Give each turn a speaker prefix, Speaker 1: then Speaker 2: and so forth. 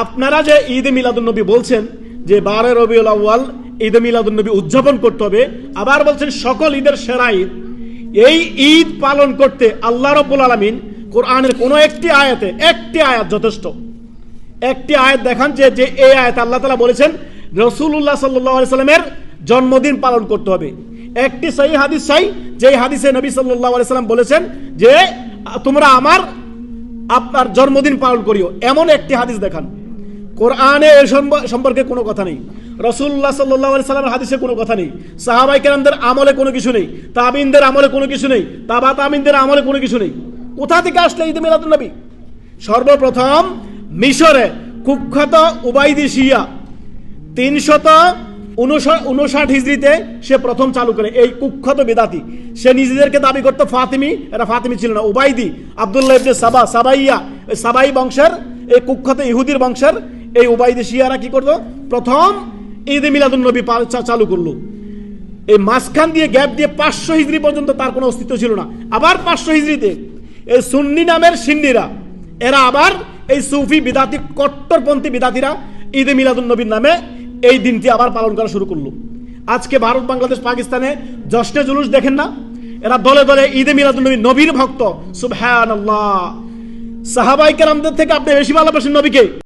Speaker 1: আপনারা যে ঈদে মিলাদুন্নবী বলছেন যে বারো রবিউল আউয়াল ঈদে মিলাদুন্নবী উদযাপন করতে হবে, আবার বলছেন সকল ঈদের সেরা ঈদ। এই ঈদ পালন করতে আল্লাহ রব্বুল আলমিন কোরআনের কোনো একটি আয়াতে, একটি আয়াত যথেষ্ট। একটি আয়াত দেখান যে যে এই আয়াত আল্লাহ তালা বলেছেন রসুল্লাহ সাল্লাহ সাল্লামের জন্মদিন পালন করতে হবে। একটি সেই হাদিস সাই যে হাদিসে নবী সাল্লাহ সাল্লাম বলেছেন যে, তোমরা আমার আপনার জন্মদিন পালন করিও। এমন একটি হাদিস দেখান। কোরআনে এ সম্পর্কে কোনো কথা নেই। রসুল্লাহ সাল্লাহ সাল্লামের হাদিসে কোনো কথা নেই। সাহাবাই কেরামদের আমলে কোনো কিছু নেই। তাবিনদের আমলে কোনো কিছু নেই। তাবা তামিনদের আমলে কোনো কিছু নেই। কোথা থেকে আসলে ঈদ মিলাদুল নবী? সর্বপ্রথম মিশরে কুখ্যাত উবাইদি শিয়া তিনশত উনষাট হিজড়িতে সে প্রথম চালু করে। এই কুখ্যাত বেদাতি। সে নিজেদেরকে দাবি করতো ফাতিমি। এটা ফাতিমি ছিল না। উবাইদি, আবদুল্লাহ সাবা সাবাইয়া সাবাই বংশের, এই কুখ্যাত ইহুদির বংশের এই উবাইদি শিয়ারা কি করতো প্রথম ঈদ মিলাদুল নবী পা- চালু করল। এই মাঝখান দিয়ে গ্যাপ দিয়ে পাঁচশো হিজড়ি পর্যন্ত তার কোনো অস্তিত্ব ছিল না। আবার পাঁচশো হিজড়িতে এই সুন্নি নামের সিন্নিরা, এরা আবার এই সুফি বিদাতি, কট্টরপন্থী বিদাতিরা ঈদে মিলাদুল নবীর নামে এই দিনটি আবার পালন করা শুরু করল। আজকে ভারত, বাংলাদেশ, পাকিস্তানে জশ্নে জুলুস দেখেন না? এরা দলে দলে ঈদে মিলাদুল নবী নবীর ভক্ত। সুবহান আল্লাহ সাহাবাই থেকে আপনি বেশি ভালোবাসেন নবীকে।